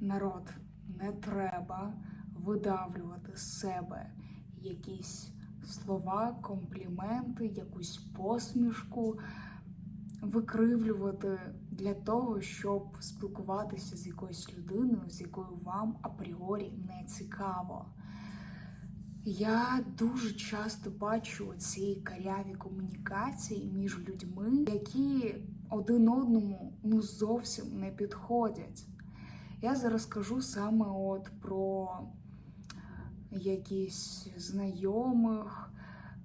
Народ, не треба видавлювати з себе якісь слова, компліменти, якусь посмішку, викривлювати для того, щоб спілкуватися з якоюсь людиною, з якою вам апріорі не цікаво. Я дуже часто бачу ці каряві комунікації між людьми, які один одному ну зовсім не підходять. Я зараз кажу саме от про якісь знайомих,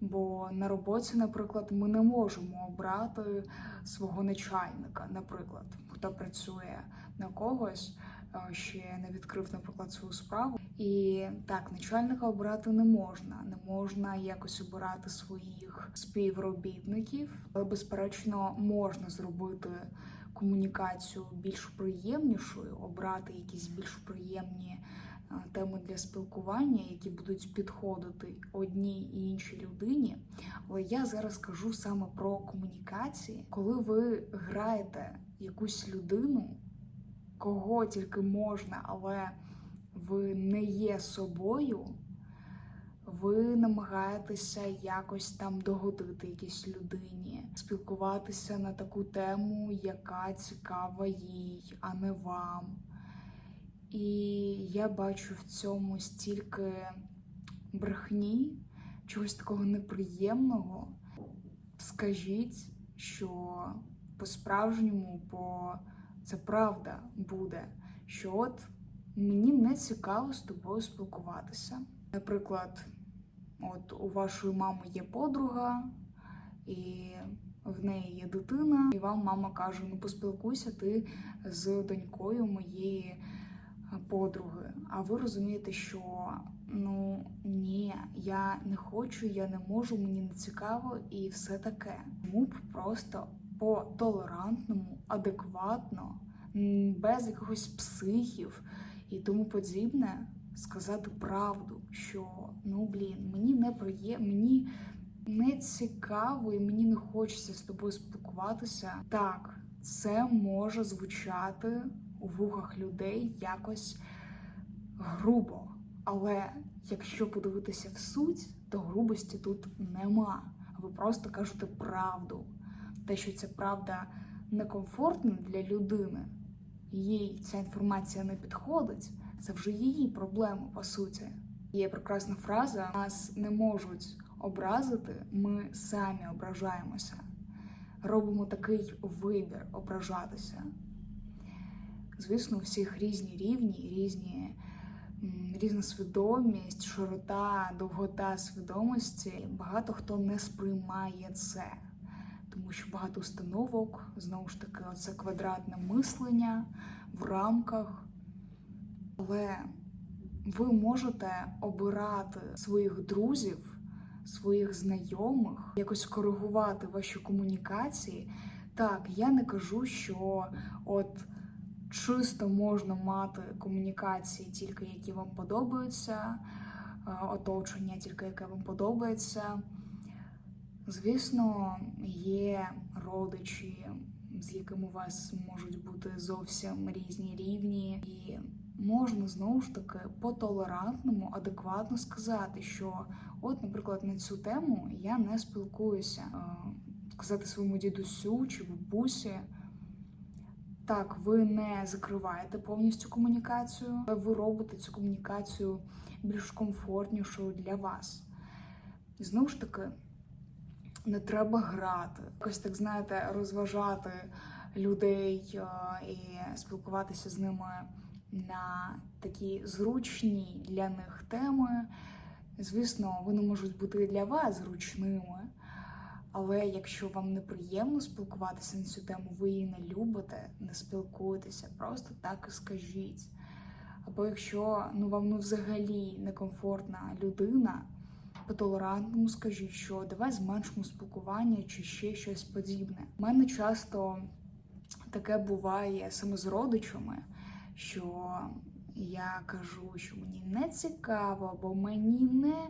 бо на роботі, наприклад, ми не можемо обрати свого начальника, наприклад, хто працює на когось, е, ще не відкрив, наприклад, свою справу. І так, начальника обрати не можна, не можна якось обирати своїх співробітників, але безперечно можна зробити комунікацію більш приємнішою, обрати якісь більш приємні е, теми для спілкування, які будуть підходити одній і іншій людині. Але я зараз кажу саме про комунікації, коли ви граєте якусь людину, кого тільки можна, але ви не є собою. Ви намагаєтеся якось там догодити якійсь людині, спілкуватися на таку тему, яка цікава їй, а не вам. І я бачу в цьому стільки брехні, чогось такого неприємного. Скажіть, що по-справжньому, бо це правда буде, що от мені не цікаво з тобою спілкуватися. Наприклад, от у вашої мами є подруга, і в неї є дитина, і вам мама каже: ну поспілкуйся ти з донькою моєї подруги. А ви розумієте, що ну ні, я не хочу, я не можу, мені не цікаво і все таке. Тому просто по толерантному, адекватно, без якихось психів і тому подібне сказати правду, що ну блін, мені не приє... мені не цікаво і мені не хочеться з тобою спілкуватися. Так, це може звучати у вухах людей якось грубо, але якщо подивитися в суть, то грубості тут нема. Ви просто кажете правду. Те, що ця правда некомфортна для людини, їй ця інформація не підходить, це вже її проблема, по суті. Є прекрасна фраза: нас не можуть образити, ми самі ображаємося. Робимо такий вибір ображатися. Звісно, у всіх різні рівні, різні, різна свідомість, широта, довгота свідомості. Багато хто не сприймає це, тому що багато установок, знову ж таки, оце квадратне мислення в рамках. Але ви можете обирати своїх друзів, своїх знайомих, якось коригувати ваші комунікації. Так, я не кажу, що от чисто можна мати комунікації, тільки які вам подобаються, е, оточення, тільки яке вам подобається. Звісно, є родичі, з якими у вас можуть бути зовсім різні рівні, і можна знову ж таки по-толерантному, адекватно сказати, що, от, наприклад, на цю тему я не спілкуюся, Е, сказати своєму дідусю чи бабусі. Так, ви не закриваєте повністю комунікацію, але ви робите цю комунікацію більш комфортнішою для вас. І знову ж таки, не треба грати, якось так знаєте, розважати людей е, і спілкуватися з ними на такі зручні для них теми. Звісно, вони можуть бути для вас зручними. Але якщо вам неприємно спілкуватися на цю тему, ви її не любите, не спілкуйтеся, просто так і скажіть. Або якщо ну вам ну взагалі некомфортна людина, по толерантному скажіть, що давай зменшимо спілкування чи ще щось подібне. У мене часто таке буває саме з родичами, що я кажу, що мені не цікаво, бо мені не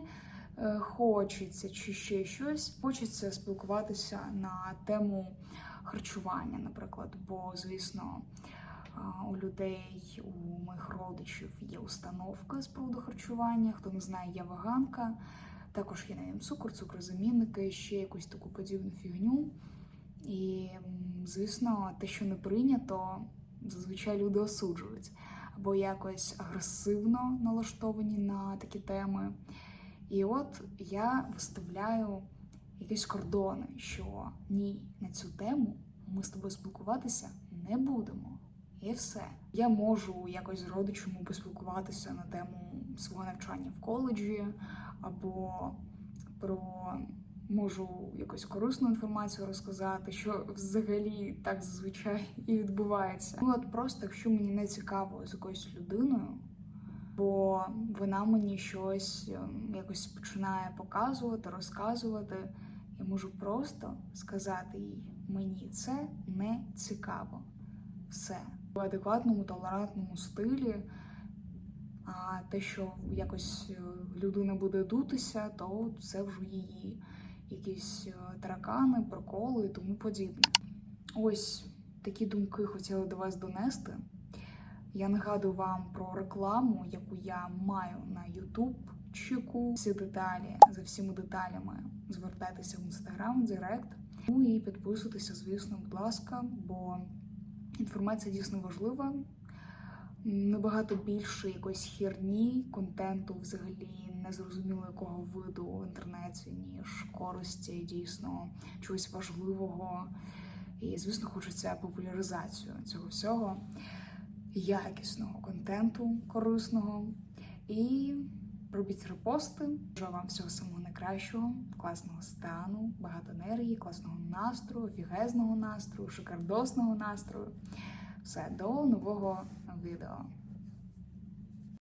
е, хочеться чи ще щось. Хочеться спілкуватися на тему харчування, наприклад. Бо, звісно, у людей, у моїх родичів є установка з приводу харчування. Хто не знає, я веганка. Також я не їм цукор, цукрозамінники, ще якусь таку подібну фігню. І, звісно, те, що не прийнято, зазвичай люди осуджують або якось агресивно налаштовані на такі теми. І от я виставляю якісь кордони, що ні, на цю тему ми з тобою спілкуватися не будемо. І все. Я можу якось з родичами поспілкуватися на тему свого навчання в коледжі, або про можу якусь корисну інформацію розказати, що взагалі так зазвичай і відбувається. Ну от просто, якщо мені не цікаво з якоюсь людиною, бо вона мені щось ем, якось починає показувати, розказувати, я можу просто сказати їй: мені це не цікаво. Все в адекватному, толерантному стилі. А те, що якось е, людина буде дутися, то це вже її якісь е, таракани, проколи і тому подібне. Ось такі думки хотіла до вас донести. Я нагадую вам про рекламу, яку я маю на. Чеку всі деталі за всіма деталями звертайтеся в інстаграм, директ. Ну і підписуйтеся, звісно, будь ласка, бо інформація дійсно важлива. Набагато більше якоїсь херні, контенту взагалі незрозуміло якого виду в інтернеті, ніж користі дійсно чогось важливого. І, звісно, хочеться популяризацію цього всього, якісного контенту корисного. І робіть репости. Бажаю вам всього самого найкращого, класного стану, багато енергії, класного настрою, фігезного настрою, шикардосного настрою. Все, до нового відео.